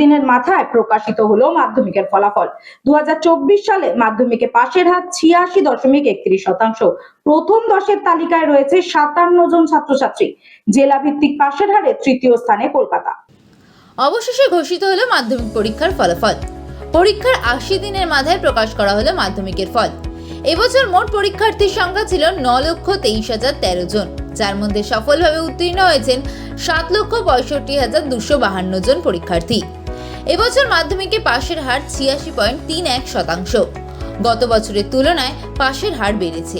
দিনের মাথায় প্রকাশিত হলো মাধ্যমিকের ফলাফল। দু সালে মাধ্যমিকে পাশের হার ছিয়াশি দশমিক একত্রিশ শতাংশ। প্রথম দশের তালিকায় রয়েছে সাতান্ন জন ছাত্রছাত্রী। জেলা ভিত্তিক পাশের হারে তৃতীয় স্থানে কলকাতা। অবশেষে ঘোষিত হলো মাধ্যমিক পরীক্ষার ফলাফল। পরীক্ষার আশি দিনের মাথায় প্রকাশ করা হলো মাধ্যমিকের ফল। এবছর মোট পরীক্ষার্থীর সংখ্যা ছিল ন লক্ষ তেইশ হাজার তেরো জন, যার মধ্যে সফলভাবে উত্তীর্ণ হয়েছেন সাত লক্ষ পঁয়ষট্টি হাজার দুশো বাহান্ন জন পরীক্ষার্থী। এবছর মাধ্যমিকে পাশের হার ছিয়াশি পয়েন্ট তিন এক শতাংশ। গত বছরের তুলনায় পাশের হার বেড়েছে।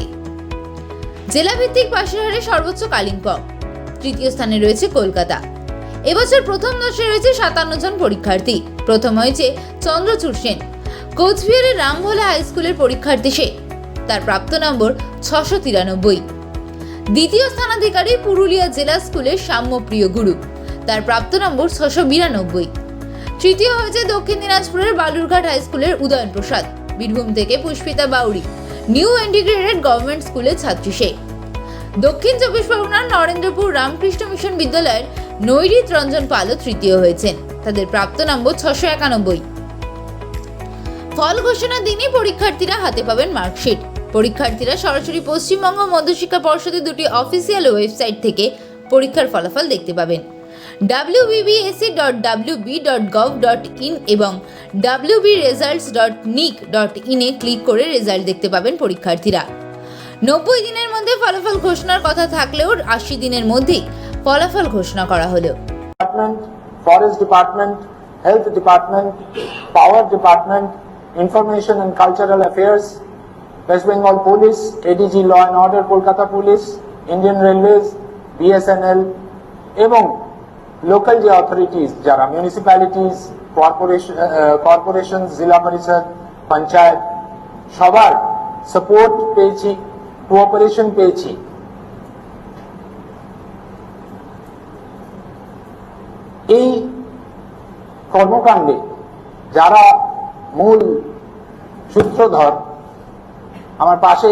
জেলাভিত্তিক পাশের হারে সর্বোচ্চ কালিম্পং। তৃতীয় স্থানে রয়েছে কলকাতা। এবছর প্রথম দশে রয়েছে সাতান্ন জন পরীক্ষার্থী। প্রথম হয়েছে চন্দ্রচূড় সেন। কোচবিহারের রামভোলা হাই স্কুলের পরীক্ষার্থী সে। তার প্রাপ্ত নম্বর ছশো তিরানব্বই। দ্বিতীয় স্থানাধিকারী পুরুলিয়া জেলা স্কুলের সাম্যপ্রিয় গুরু। তার প্রাপ্ত নম্বর ছশো বিরানব্বই। তৃতীয় হয়েছে দক্ষিণ দিনাজপুরের বালুরঘাট হাই স্কুলের উদয়ন প্রসাদ বীরভূম থেকে Pushpita Bauri new integrated government স্কুলের ছাত্রী সে। দক্ষিণ চব্বিশ পরগনার নরেন্দ্রপুর রামকৃষ্ণ মিশন বিদ্যালয়ের নৈরিত রঞ্জন পালও তৃতীয় হয়েছেন। তাদের প্রাপ্ত নম্বর ছশো একানব্বই। ফল ঘোষণার দিনই পরীক্ষার্থীরা হাতে পাবেন মার্কশিট। পরীক্ষার্থীরা সরাসরি পশ্চিমবঙ্গ মধ্যশিক্ষা পর্ষদের দুটি অফিসিয়াল ওয়েবসাইট থেকে পরীক্ষার ফলাফল দেখতে পাবেন। wbbac.wb.gov.in এবং wbresults.nic.in এ ক্লিক করে রেজাল্ট দেখতে পাবেন পরীক্ষার্থীরা। নব্বই দিনের মধ্যে ফলাফল ঘোষণার কথা থাকলেও আশি দিনের মধ্যে ফলাফল ঘোষণা করা হলো। Forest department health department power department information and cultural affairs West Bengal police ADG law and order Kolkata police Indian railways BSNL এবং লোকাল যে অথরিটিস যারা মিউনিসিপ্যালিটিস কর্পোরেশন কর্পোরেশন জেলা পরিষদ পঞ্চায়েত সবার সাপোর্ট পেয়েছি কোঅপারেশন পেয়েছি। এই কর্মকাণ্ডে যারা মূল সূত্রধর, আমার পাশে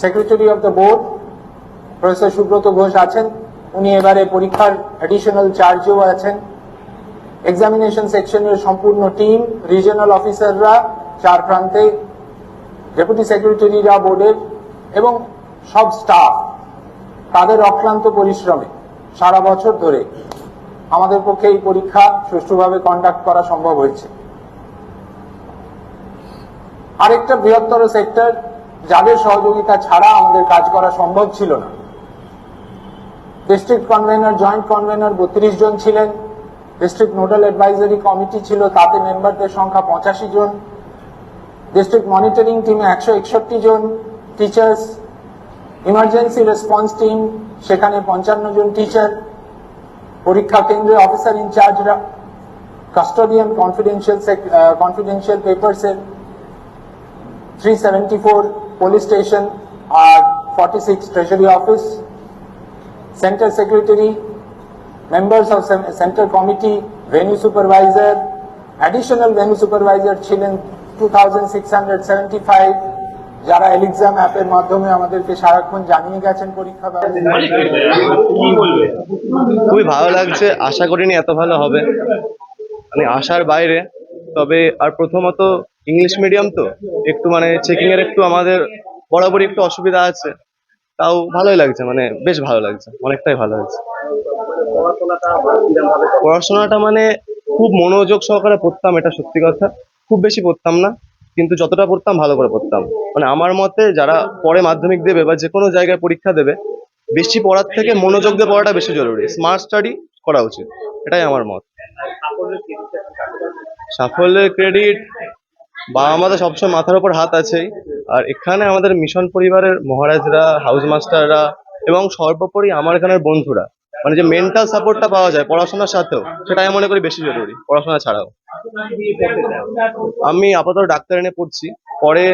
secretary of the board professor Subrata Ghosh আছেন উনি এবারে পরীক্ষার অ্যাডিশনাল চার্জেও আছেন। এক্সামিনেশন সেকশনের সম্পূর্ণ টিম রিজিয়নাল অফিসাররা চার প্রান্তে ডেপুটি সেক্রেটারিরা বোর্ডের এবং সব স্টাফ তাদের অক্লান্ত পরিশ্রমে সারা বছর ধরে আমাদের পক্ষে এই পরীক্ষা সুষ্ঠুভাবে কন্ডাক্ট করা সম্ভব হয়েছে। আরেকটা বৃহত্তর সেক্টর যাদের সহযোগিতা ছাড়া আমাদের কাজ করা সম্ভব ছিল না। ডিস্ট্রিক্ট কনভেনর জয়েন্ট কনভেনর বত্রিশ জন ছিলেন। ডিস্ট্রিক্ট নোডাল অ্যাডভাইজারি কমিটি ছিল, তাতে মেম্বারদের সংখ্যা পঁচাশি জন। ডিস্ট্রিক্ট মনিটরিং টিমে একশো একষট্টি জন। টিচার্স ইমার্জেন্সি রেসপন্স টিম সেখানে পঞ্চান্ন জন টিচার পরীক্ষা কেন্দ্রে অফিসার ইনচার্জরা কাস্টোডিয়ান কনফিডেন্সিয়াল কনফিডেন্সিয়াল পেপার্স এর। Three seventy four police station R forty six treasury office centre secretary members of centre committee venue supervisor additional venue supervisor ছিলেন two thousand six hundred seventy five যারা এলিক্সাম অ্যাপের মাধ্যমে আমাদেরকে সারাক্ষণ জানিয়ে গেছেন পরীক্ষা খুবই ভালো লাগছে। আশা করিনি এত ভালো হবে। মানে আশার বাইরে। তবে আর প্রথমত ইংলিশ মিডিয়াম তো। একটু মানে চেকিং এর একটু আমাদের বরাবরই একটু অসুবিধা আছে। তাও ভালোই লাগছে মানে বেশ ভালো লাগছে, অনেকটাই ভালো লাগছে। পড়াশোনাটা মানে খুব মনোযোগ সহকারে পড়তাম, এটা সত্যি কথা। খুব বেশি পড়তাম না, কিন্তু যতটা পড়তাম, ভালো করে পড়তাম। মানে আমার মতে যারা পরে মাধ্যমিক দেবে বা যে কোনো জায়গায় পরীক্ষা দেবে, বেশি পড়ার থেকে মনোযোগ দিয়ে পড়াটা বেশি জরুরি। স্মার্ট স্টাডি করা উচিত, এটাই আমার মত। সাফল্যের ক্রেডিট বাবা মাদের সবসময় মাথার উপর হাত আছেই। আর এখানে আমাদের মিশন পরিবারের মহারাজরা হাউস মাস্টাররা এবং সর্বোপরি আমার এখানের বন্ধুরা। মানে যে মেন্টাল সাপোর্টটা পাওয়া যায় পড়াশোনার সাথেও, সেটা আমি মনে করি বেশি জরুরি, পড়াশোনা ছাড়াও। আমি আপাতত ডাক্তার এনে পড়ছি। পরে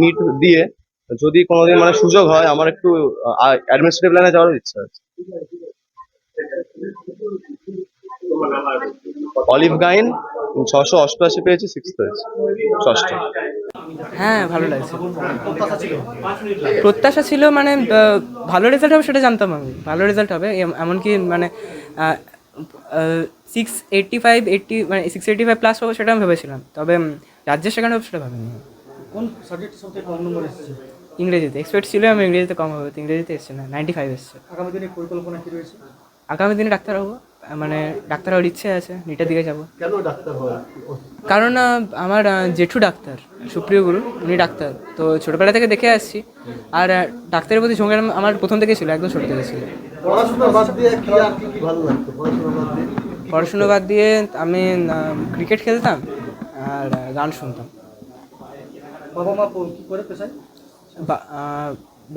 নিট দিয়ে যদি কোনোদিন মানে সুযোগ হয়, আমার একটু অ্যাডমিনিস্ট্রেটিভ লাইনে যাওয়ার ইচ্ছা আছে। অলিভ গাইন, ছশো অষ্টআশি পেয়েছি সিক্স হয়েছে ষষ্ঠ। হ্যাঁ ভালো লাগছে। প্রত্যাশা ছিল? মানে ভালো রেজাল্ট হবে সেটা জানতাম আমি। ভালো রেজাল্ট হবে এম- এমনকি মানে সিক্স এইট্টি ফাইভ এইট্টি মানে সিক্স এইট্টি ফাইভ প্লাস পাবো সেটা আমি ভেবেছিলাম। তবে রাজ্যের সেখানে হবে সেটা ভাবিনি। কোন সাবজেক্ট সবথেকে কম নম্বর এসেছে? ইংরেজিতে। এক্সপেক্ট ছিল আমি ইংরেজিতে কম হবে তো ইংরেজিতে এসছে না নাইনটি ফাইভ এসছে। আগামী দিনে পরিকল্পনা কি রয়েছে? আগামী দিনে ডাক্তার হব। মানে ডাক্তার হওয়ার ইচ্ছে আছে নিটের দিকে যাব। কেন ডাক্তার কারণ আমার জেঠু ডাক্তার সুপ্রিয় গুরু উনি ডাক্তার। তো ছোটোবেলা থেকে দেখে আসছি। আর ডাক্তারের প্রতি ঝোঁক আমার প্রথম থেকে ছিল একদম ছোটো থেকে ছিল। পড়াশোনা বাদ দিয়ে আমি ক্রিকেট খেলতাম আর গান শুনতাম। বাবা মা করে পেশায়?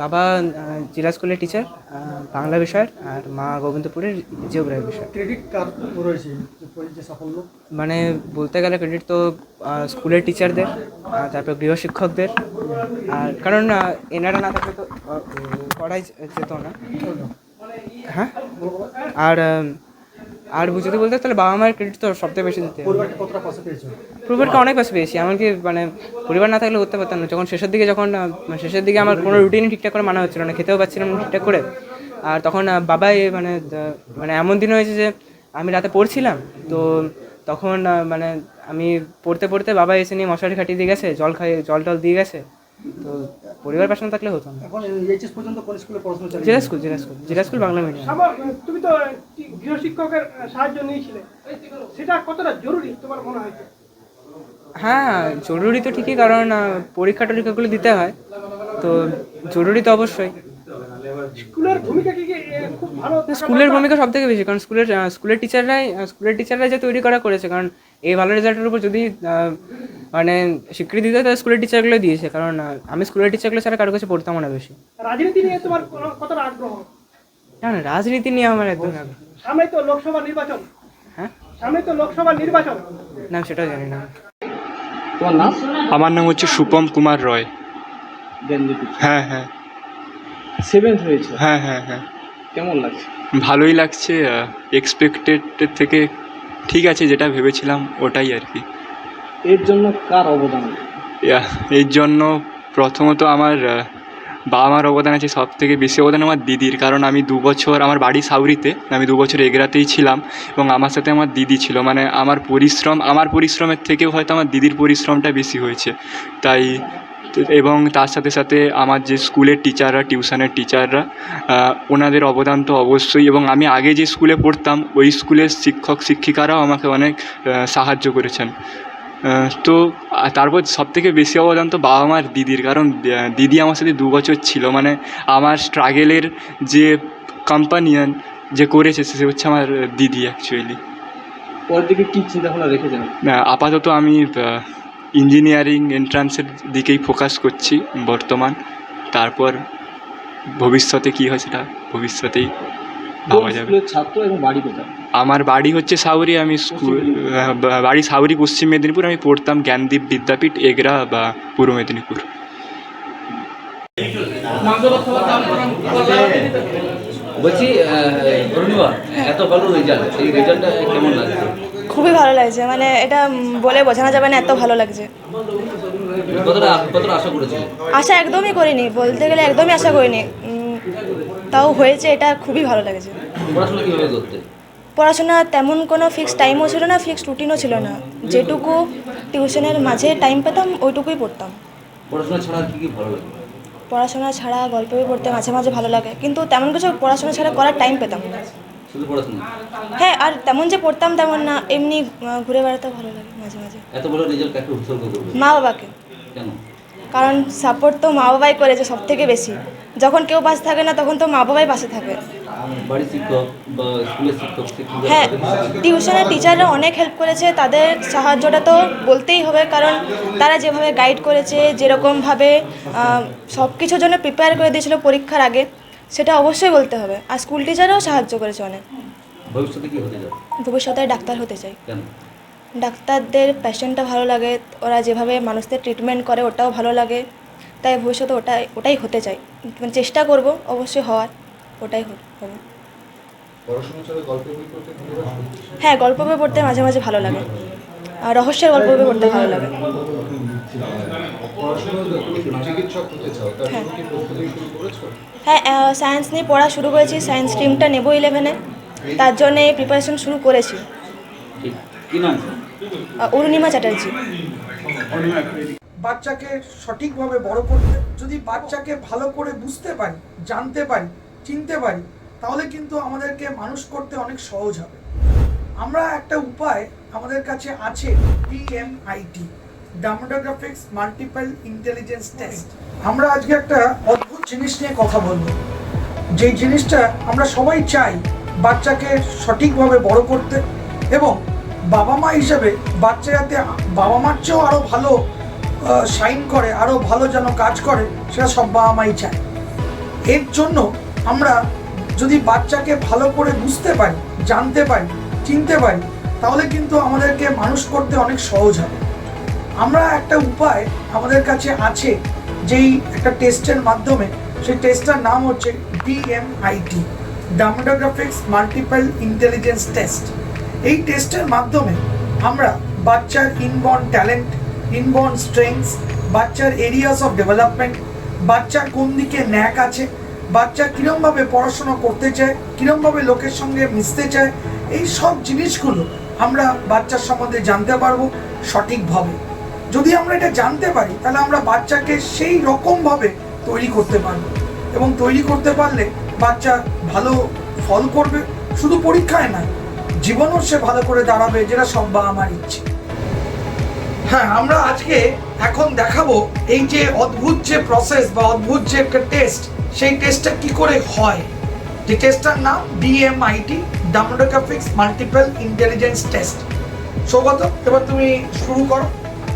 বাবা জিলা স্কুলের টিচার বাংলা বিষয়ের আর মা গোবিন্দপুরের জিওগ্রাফি বিষয় ক্রেডিট কার রয়েছে সাফল্য? মানে বলতে গেলে ক্রেডিট তো স্কুলের টিচারদের তারপর গৃহশিক্ষকদের। আর কারণ এনারা না থাকলে তো পড়াই যেত না। হ্যাঁ? আর আর যদি বলতে তাহলে বাবা মায়ের ক্রেডিট তো সবথেকে বেশি দিতে পরিবারকে অনেক পাশে পেয়েছি। এমনকি মানে পরিবার না থাকলে করতে পারতাম না। যখন শেষের দিকে যখন মানে শেষের দিকে আমার কোনো রুটিন ঠিকঠাক করে মানা হচ্ছিল না। খেতেও পাচ্ছিলাম না ঠিকঠাক করে। আর তখন বাবাই মানে মানে এমন দিন হয়েছে যে আমি রাতে পড়ছিলাম। তো তখন মানে আমি পড়তে পড়তে বাবা এসে নিয়ে মশারি খাটিয়ে দিয়ে গেছে জল খাই জল টল দিয়ে গেছে। তো পরিবার পাশে থাকলে হতো না। এখন এইচএস পর্যন্ত কোন স্কুলে পড়াশোনা চালিয়ে জেলা স্কুল জেলা স্কুল জেলা স্কুল বাংলা মিডিয়াম তুমি তো গৃহশিক্ষকের সাহায্য নিয়েছিলে? সেটা কতটা জরুরি তোমার মনে হয়? হ্যাঁ জরুরি তো ঠিকই কারণ পরীক্ষা টরীক্ষাগুলো দিতে হয়। তো জরুরি তো অবশ্যই। স্কুলের ভূমিকা কি কি, খুব ভালো? স্কুলের ভূমিকা সব থেকে বেশি কারণ স্কুলের স্কুলের টিচাররাই স্কুলের টিচাররাই যে তৈরি করা করেছে কারণ এই ভালো রেজাল্টের উপর যদি মানে স্বীকৃতি দেয় তাহলে স্কুলের টিচারগুলো দিয়েছে কারণ আমি স্কুলের টিচারগুলো ছাড়া কারও কাছে পড়তাম না বেশি। রাজনীতি নিয়ে তোমার কোনো- কতটা আগ্রহ? না না রাজনীতি নিয়ে আমার একদম আগ্রহ। সামনে তো লোকসভা নির্বাচন। হ্যাঁ? সামনে তো লোকসভা নির্বাচন। না সেটাও জানি না। তোমার নাম? আমার নাম হচ্ছে সুপম কুমার রয়। হ্যাঁ হ্যাঁ। সেভেন্থ হয়েছে? হ্যাঁ হ্যাঁ হ্যাঁ। কেমন লাগছে? ভালোই লাগছে এক্সপেক্টেড থেকে ঠিক আছে যেটা ভেবেছিলাম ওটাই আর কি। এর জন্য কার অবদান? এর জন্য প্রথমত আমার বাবা মার অবদান আছে সব থেকে বেশি অবদান আমার দিদির। কারণ আমি দু বছর আমার বাড়ি সাউরিতে, আমি দু বছর এগরাতেই ছিলাম এবং আমার সাথে আমার দিদি ছিল। মানে আমার পরিশ্রম, আমার পরিশ্রমের থেকেও হয়তো আমার দিদির পরিশ্রমটা বেশি হয়েছে। তাই এবং তার সাথে সাথে আমার যে স্কুলের টিচাররা, টিউশনের টিচাররা ওনাদের অবদান তো অবশ্যই এবং আমি আগে যে স্কুলে পড়তাম, ওই স্কুলের শিক্ষক, শিক্ষিকারাও আমাকে অনেক সাহায্য করেছেন। তো তারপর সব থেকে বেশি অবদান তো বাবা মার দিদির কারণ দিদি আমার সাথে দু বছর ছিল। মানে আমার স্ট্রাগেলের যে কম্পানিয়ান যে করেছে সে হচ্ছে আমার দিদি অ্যাকচুয়ালি পরের দিকে কী চিন্তা ভাবনা রেখেছেন আপাতত আমি ইঞ্জিনিয়ারিং এন্ট্রান্সের দিকেই ফোকাস করছি বর্তমান। তারপর ভবিষ্যতে কী হয় সেটা ভবিষ্যতেই যাবে ছাত্র এবং বাড়ি কোথায়? আমার বাড়ি হচ্ছে সাউরি আমি স্কুল বাড়ি সাউরি পশ্চিম মেদিনীপুর। আমি পড়তাম জ্ঞানদীপ বিদ্যাপীঠ এগরা বা পূর্ব মেদিনীপুর। বলছি এত ভালো রেজাল্ট এই রেজাল্টটা কেমন লাগছে? খুবই ভালো লাগছে মানে এটা বলে বোঝানো যাবে না এত ভালো লাগছে। কতটা কতটা আশা করেছিলে? আশা একদমই করিনি বলতে গেলে একদমই আশা করিনি। তাও হয়েছে এটা খুবই ভালো লেগেছে। পড়াশোনা কীভাবে করতে? পড়াশোনা তেমন কোনো ফিক্সড টাইমও ছিল না ফিক্সড রুটিনও ছিল না। যেটুকু টিউশনের মাঝে টাইম পেতাম ওইটুকুই পড়তাম। পড়াশোনা ছাড়া কী কী ভালো লাগে? পড়াশোনা ছাড়া গল্প বই পড়তে মাঝে মাঝে ভালো লাগে কিন্তু তেমন কিছু পড়াশোনা ছাড়া করার টাইম পেতাম না। শুধু পড়াশোনা? হ্যাঁ আর তেমন যে পড়তাম তেমন না এমনি ঘুরে বেড়াতেও ভালো লাগে মাঝে মাঝে। এত বড় রেজাল্ট কাকে উৎসর্গ করবে? মা বাবাকে কেন? কারণ সাপোর্ট তো মা বাবাই করেছে সব থেকে বেশি। যখন কেউ পাশে থাকে না তখন তো মা বাবাই পাশে থাকে। হ্যাঁ টিউশনের টিচাররা অনেক হেল্প করেছে তাদের সাহায্যটা তো বলতেই হবে কারণ তারা যেভাবে গাইড করেছে যেরকমভাবে সব কিছুর জন্য প্রিপেয়ার করে দিয়েছিল পরীক্ষার আগে সেটা অবশ্যই বলতে হবে। আর স্কুল টিচাররাও সাহায্য করেছে অনেক। ভবিষ্যতে কী হতে যাবে? ভবিষ্যতে ডাক্তার হতে চাই। কেন? ডাক্তারদের প্যাশনটা ভালো লাগে ওরা যেভাবে মানুষদের ট্রিটমেন্ট করে ওটাও ভালো লাগে তাই ভবিষ্যতে ওটাই ওটাই হতে চাই। মানে চেষ্টা করব অবশ্যই হওয়ার ওটাই হবে। হ্যাঁ গল্প বই পড়তে মাঝে মাঝে ভালো লাগে। আর রহস্যের গল্প বই পড়তে ভালো লাগে। হ্যাঁ। হ্যাঁ সায়েন্স নিয়ে পড়া শুরু করেছি সায়েন্স স্ট্রিমটা নেব ইলেভেনে তার জন্যে প্রিপারেশন শুরু করেছি। কি নাম? অরুণিমা চ্যাটার্জি। বাচ্চাকে সঠিকভাবে বড় করতে, যদি বাচ্চাকে ভালো করে বুঝতে পারি, জানতে পারি, চিনতে পারি, তাহলে কিন্তু আমাদেরকে মানুষ করতে অনেক সহজ হবে। আমরা একটা উপায় আমাদের কাছে আছে DMIT dermatoglyphics multiple intelligence test আমরা আজকে একটা অদ্ভুত জিনিস নিয়ে কথা বলব। যে জিনিসটা আমরা সবাই চাই বাচ্চাকে সঠিকভাবে বড় করতে এবং বাবা মা হিসেবে বাচ্চা যাতে বাবা মার চেয়েও আরও ভালো সাইন করে আরও ভালো যেন কাজ করে, সেটা সব বাবা মাই চায়। এর জন্য আমরা যদি বাচ্চাকে ভালো করে বুঝতে পারি, জানতে পারি, চিনতে পারি, তাহলে কিন্তু আমাদেরকে মানুষ করতে অনেক সহজ হবে। আমরা একটা উপায় আমাদের কাছে আছে, যেই একটা টেস্টের মাধ্যমে, সেই টেস্টটার নাম হচ্ছে DMIT dermatoglyphics multiple intelligence test এই টেস্টের মাধ্যমে আমরা বাচ্চার ইনবর্ন ট্যালেন্ট ইনবর্ন স্ট্রেংথস বাচ্চার এরিয়াস অফ ডেভেলপমেন্ট বাচ্চার কোন দিকে ন্যাক আছে, বাচ্চা কীরমভাবে পড়াশোনা করতে চায়, কীরমভাবে লোকের সঙ্গে মিশতে চায়, এই সব জিনিসগুলো আমরা বাচ্চার সম্বন্ধে জানতে পারব সঠিকভাবে। যদি আমরা এটা জানতে পারি, তাহলে আমরা বাচ্চাকে সেই রকমভাবে তৈরি করতে পারব এবং তৈরি করতে পারলে বাচ্চা ভালো ফল করবে, শুধু পরীক্ষায় নয় জীবনও সে ভালো করে দাঁড়াবে যেটা সব বাবা আমার ইচ্ছে। হ্যাঁ আমরা আজকে এখন দেখাবো এই যে অদ্ভুত যে প্রসেস বা অদ্ভুত যে একটা টেস্ট সেই টেস্টটা কি করে হয়? যে টেস্টটার নাম DMIT dermatoglyphics multiple intelligence test Sougata, এবার তুমি শুরু করো।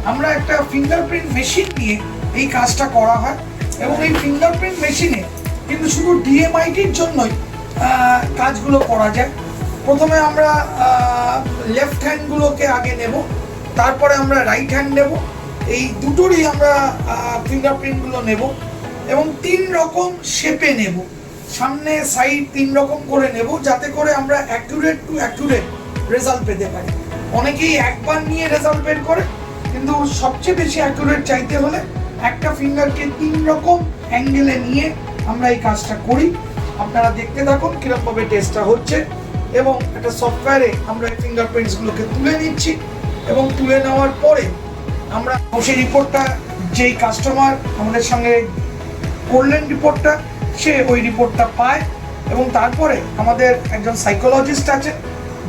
আমরা একটা ফিঙ্গারপ্রিন্ট মেশিন নিয়ে এই কাজটা করা হয় এবং এই ফিঙ্গারপ্রিন্ট মেশিনে কিন্তু শুধু ডিএমআইটির জন্যই কাজগুলো করা যায়। প্রথমে আমরা লেফট হ্যান্ডগুলোকে আগে নেব, তারপরে আমরা রাইট হ্যান্ড নেব, এই দুটোরই আমরা ফিঙ্গারপ্রিন্টগুলো নেব, এবং তিন রকম শেপে নেব। সামনে সাইড তিন রকম করে নেব, যাতে করে আমরা অ্যাকুরেট টু অ্যাকুরেট রেজাল্ট পেতে পারি। অনেকেই একবার নিয়ে রেজাল্ট বের করে, কিন্তু সবচেয়ে বেশি অ্যাকুরেট চাইতে হলে একটা ফিঙ্গারকে তিন রকম অ্যাঙ্গেলে নিয়ে আমরা এই কাজটা করি। আপনারা দেখতে থাকুন কীরকমভাবে টেস্টটা হচ্ছে। এবং একটা সফটওয়্যারে আমরা এই ফিঙ্গারপ্রিন্টসগুলোকে তুলে নিচ্ছি এবং তুলে নেওয়ার পরে আমরা সেই রিপোর্টটা যেই কাস্টমার আমাদের সঙ্গে করলেন রিপোর্টটা সে ওই রিপোর্টটা পায় এবং তারপরে আমাদের একজন সাইকোলজিস্ট আছে,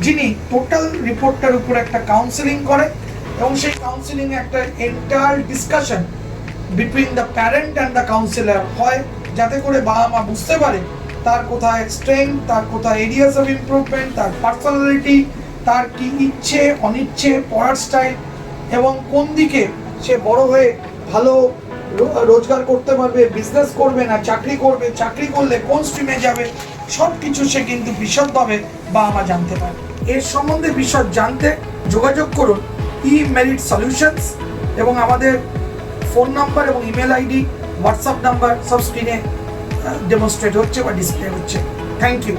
যিনি টোটাল রিপোর্টটার উপর একটা কাউন্সেলিং করে এবং সেই কাউন্সেলিংয়ে একটা enter discussion between the parent and the counsellor হয়, যাতে করে বাবা মা বুঝতে পারে তার কোথায় স্ট্রেংথ তার কোথায় এরিয়াস অফ ইমপ্রুভমেন্ট তার পার্সোনালিটি তার কি ইচ্ছে, অনিচ্ছে, পড়ার স্টাইল এবং কোন দিকে সে বড় হয়ে ভালো রোজগার করতে পারবে বিজনেস করবে না, চাকরি করবে, চাকরি করলে কোন স্ট্রিমে যাবে সব কিছু সে কিন্তু বিশদভাবে বা মা জানতে পারে। এর সম্বন্ধে বিশদ জানতে যোগাযোগ করুন ই মেরিট সলিউশনস এবং আমাদের ফোন নাম্বার এবং ইমেল আইডি হোয়াটসঅ্যাপ নাম্বার সব স্ক্রিনে ডেমনস্ট্রেট হচ্ছে বা ডিসপ্লে হচ্ছে। Thank you